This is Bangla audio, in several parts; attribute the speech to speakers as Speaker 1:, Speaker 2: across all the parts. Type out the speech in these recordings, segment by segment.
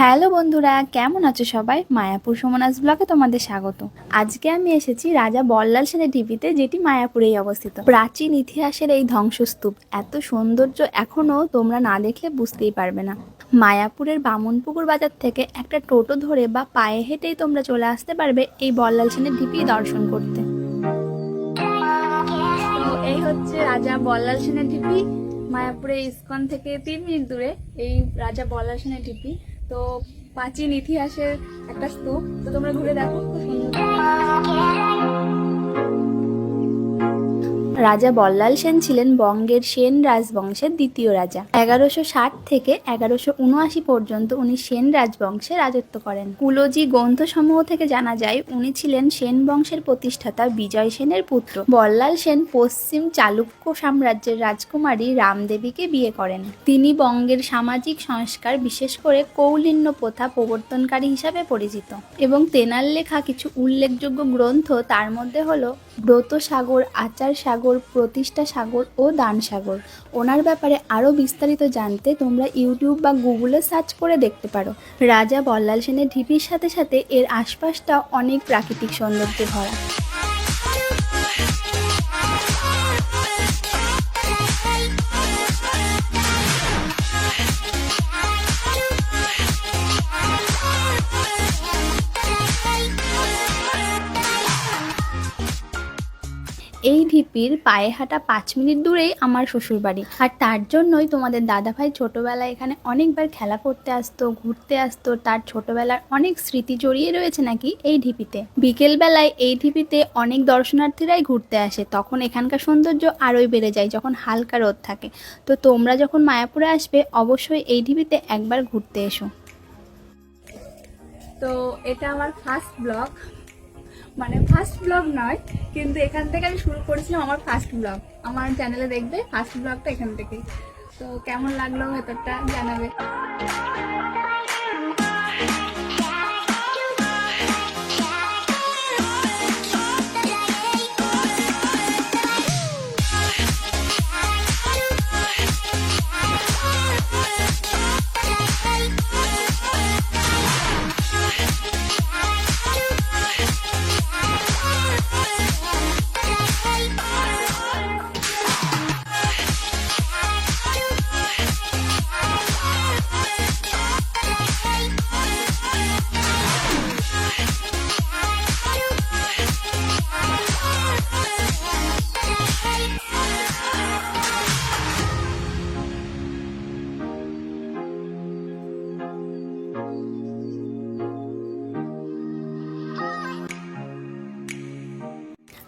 Speaker 1: হ্যালো বন্ধুরা, কেমন আছো সবাই? মায়াপুর সুমনাস ব্লকে তোমাদের স্বাগত। আজকে আমি এসেছি রাজা বল্লাল সেনের টিভিতে যেটি মায়াপুরেই অবস্থিত। প্রাচীন ইতিহাসের এই ধ্বংসস্তূপ, এত সৌন্দর্য এখনও তোমরা না দেখলে বুঝতেই পারবে না। মায়াপুরের বামুনপুকুর বাজার থেকে একটা টোটো ধরে বা পায়ে হেঁটেই তোমরা চলে আসতে পারবে এই বল্লাল সেনের ঢিপি দর্শন করতে। এই হচ্ছে রাজা বল্লাল সেনের ঢিপি মায়াপুরে ইস্কন থেকে তিন মিনিট দূরে এই রাজা বল্লাল সেনের ঢিপি তো প্রাচীন ইতিহাসের একটা স্তূপ। তো তোমরা ঘুরে দেখো খুব সুন্দর। রাজা বল্লাল সেন ছিলেন বঙ্গের সেন রাজবংশের দ্বিতীয় রাজা। এগারোশো ষাট থেকে এগারোশো উনআশি পর্যন্ত উনি সেন রাজবংশে রাজত্ব করেন। কুলজি গ্রন্থ সমূহ থেকে জানা যায়, উনি ছিলেন সেন বংশের প্রতিষ্ঠাতা বিজয় সেনের পুত্র। বল্লাল সেন পশ্চিম চালুক্য সাম্রাজ্যের রাজকুমারী রামদেবীকে বিয়ে করেন। তিনি বঙ্গের সামাজিক সংস্কার, বিশেষ করে কৌলিন্য প্রথা প্রবর্তনকারী হিসাবে পরিচিত। এবং তেনার লেখা কিছু উল্লেখযোগ্য গ্রন্থ তার মধ্যে হলো ব্রত সাগর আচার সাগর প্রতিষ্ঠা সাগর ও দান সাগর। ওনার ব্যাপারে আরও বিস্তারিত জানতে তোমরা ইউটিউব বা গুগলে সার্চ করে দেখতে পারো। রাজা বল্লাল সেনের ঢিপির সাথে সাথে এর আশপাশটা অনেক প্রাকৃতিক সৌন্দর্যে ভরা। এই ঢিপির পায়ে হাঁটা পাঁচ মিনিট দূরেই আমার শ্বশুর বাড়ি আর তার জন্যই তোমাদের দাদাভাই ছোটবেলায় এখানে অনেকবার খেলা করতে আসতো, ঘুরতে আসতো। তার ছোটবেলার অনেক স্মৃতি জড়িয়ে রয়েছে নাকি এই ঢিপিতে বিকেলবেলায় এই ঢিপিতে অনেক দর্শনার্থীরাই ঘুরতে আসে। তখন এখানকার সৌন্দর্য আরোই বেড়ে যায়, যখন হালকা রোদ থাকে। তো তোমরা যখন মায়াপুরে আসবে, অবশ্যই এই ঢিপিতে একবার ঘুরতে এসো। তো এটা আমার ফার্স্ট ব্লগ মানে ফার্স্ট ব্লগ নয়, কিন্তু এখান থেকে আমি শুরু করেছিলাম আমার ফার্স্ট ব্লগ আমার চ্যানেলে দেখবে ফার্স্ট ব্লগটা এখান থেকে তো কেমন লাগল ভেতরটা জানাবে।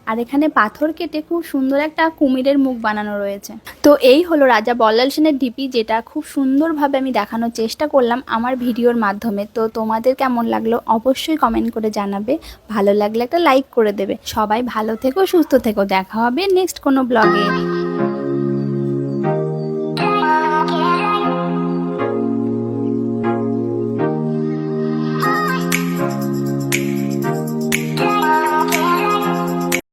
Speaker 1: আর এখানে পাথর কেটে খুব সুন্দর একটা কুমিরের মুখ বানানো রয়েছে। তো এই হলো রাজা বল্লাল সেনের ঢিপি যেটা খুব সুন্দরভাবে আমি দেখানোর চেষ্টা করলাম আমার ভিডিওর মাধ্যমে। তো তোমাদের কেমন লাগল অবশ্যই কমেন্ট করে জানাবে। ভালো লাগলে একটা লাইক করে দেবে। সবাই ভালো থেকো, সুস্থ থেকো। দেখা হবে নেক্সট কোনো ব্লগে